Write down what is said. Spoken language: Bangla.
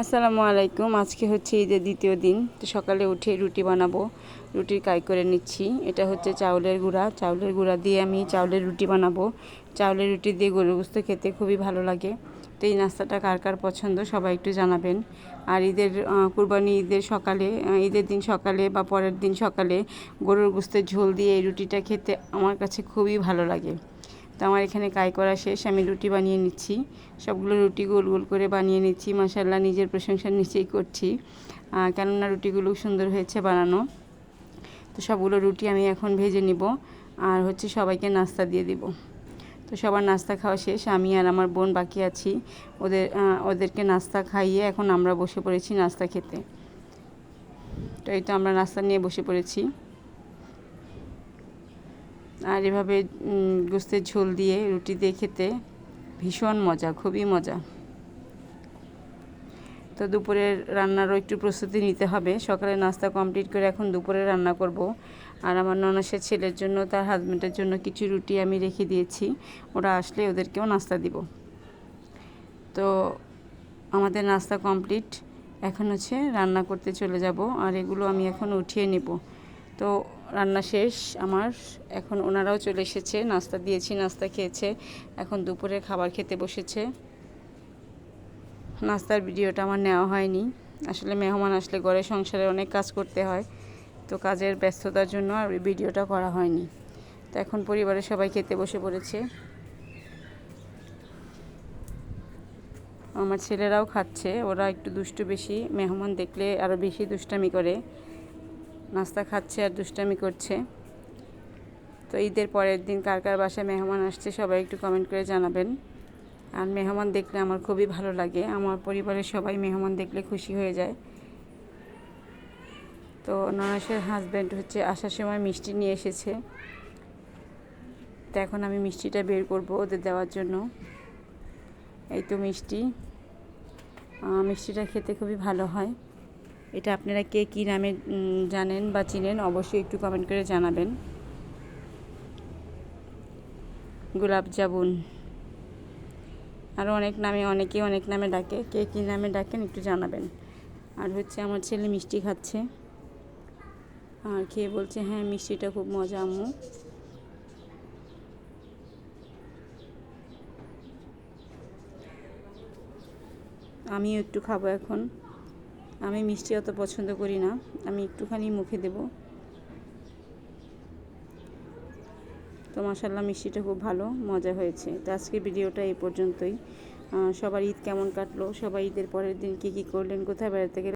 আসসালামু আলাইকুম। আজকে হচ্ছে ঈদের দ্বিতীয় দিন। তো সকালে উঠে রুটি বানাবো। রুটির কাই করে নিচ্ছি। এটা হচ্ছে চাউলের গুঁড়া। চাউলের গুঁড়া দিয়ে আমি চাউলের রুটি বানাবো। চাউলের রুটি দিয়ে গরু গুস্ত খেতে খুবই ভালো লাগে। তো এই নাস্তাটা কার কার পছন্দ সবাই একটু জানাবেন। আর ঈদের কুরবানি ঈদের সকালে ঈদের দিন সকালে বা পরের দিন সকালে গরুর গোস্তের ঝোল দিয়ে এই রুটিটা খেতে আমার কাছে খুবই ভালো লাগে। তো আমার এখানে কাই করা শেষ, আমি রুটি বানিয়ে নিচ্ছি। সবগুলো রুটি গোল গোল করে বানিয়ে নিচ্ছি মাসাল্লাহ নিজের প্রশংসা নিচেই করছি। কেননা রুটিগুলো সুন্দর হয়েছে বানানো। তো সবগুলো রুটি আমি এখন ভেজে নিব, আর হচ্ছে সবাইকে নাস্তা দিয়ে দিব। তো সবার নাস্তা খাওয়া শেষ, আমি আর আমার বোন বাকি আছি। ওদের ওদেরকে নাস্তা খাইয়ে এখন আমরা বসে পড়েছি নাস্তা খেতে। তো এই তো আমরা নাস্তা নিয়ে বসে পড়েছি। আর এভাবে গোস্তের ঝোল দিয়ে রুটি দিয়ে খেতে ভীষণ মজা, খুবই মজা। তো দুপুরের রান্নারও একটু প্রস্তুতি নিতে হবে। সকালে নাস্তা কমপ্লিট করে এখন দুপুরে রান্না করব। আর আমার ননাসের ছেলের জন্য, তার হাজব্যান্ডের জন্য কিছু রুটি আমি রেখে দিয়েছি। ওরা আসলে ওদেরকেও নাস্তা দিব। তো আমাদের নাস্তা কমপ্লিট। এখন হচ্ছে রান্না করতে চলে যাব। আর এগুলো আমি এখন উঠিয়ে নেব। তো রান্না শেষ আমার। এখন ওনারাও চলে এসেছে, নাস্তা দিয়েছি, নাস্তা খেয়েছে। এখন দুপুরে খাবার খেতে বসেছে। নাস্তার ভিডিওটা আমার নেওয়া হয়নি। আসলে মেহমান আসলে ঘরে সংসারে অনেক কাজ করতে হয়, তো কাজের ব্যস্ততার জন্য আর ভিডিওটা করা হয়নি। তো এখন পরিবারের সবাই খেতে বসে পড়েছে। আমার ছেলেরাও খাচ্ছে, ওরা একটু দুষ্টু বেশি, মেহমান দেখলে আরও বেশি দুষ্টামি করে। নাস্তা খাচ্ছে আর দুষ্টামি করছে। তো ঈদের পরের দিন কার কার বাসায় মেহমান আসছে সবাই একটু কমেন্ট করে জানাবেন। আর মেহমান দেখলে আমার খুবই ভালো লাগে। আমার পরিবারের সবাই মেহমান দেখলে খুশি হয়ে যায়। তো ননাসের হাজব্যান্ড হচ্ছে আসার সময় মিষ্টি নিয়ে এসেছে। তো এখন আমি মিষ্টিটা বের করব ওদের দেওয়ার জন্য। এই তো মিষ্টি। মিষ্টিটা খেতে খুবই ভালো হয়। এটা আপনারা কে কী নামে জানেন বা চিনেন, অবশ্যই একটু কমেন্ট করে জানাবেন। গোলাপ জামুন। আরও অনেক নামে অনেকেই অনেক নামে ডাকে। কে কী নামে ডাকেন একটু জানাবেন। আর হচ্ছে আমার ছেলে মিষ্টি খাচ্ছে। আর খেয়ে বলছে হ্যাঁ মিষ্টিটা খুব মজা আম্মু। আমিও একটু খাব এখন। আমি মিষ্টি অত পছন্দ করি না। আমি একটুখানি মুখে দেব। তো মাসাল্লাহ মিষ্টিটা খুব ভালো, মজা হয়েছে। তো আজকে ভিডিওটা এই পর্যন্তই। সবার ঈদ কেমন কাটলো? সবাই ঈদের পরের দিন কী কী করলেন? কোথায় বেড়াতে গেলে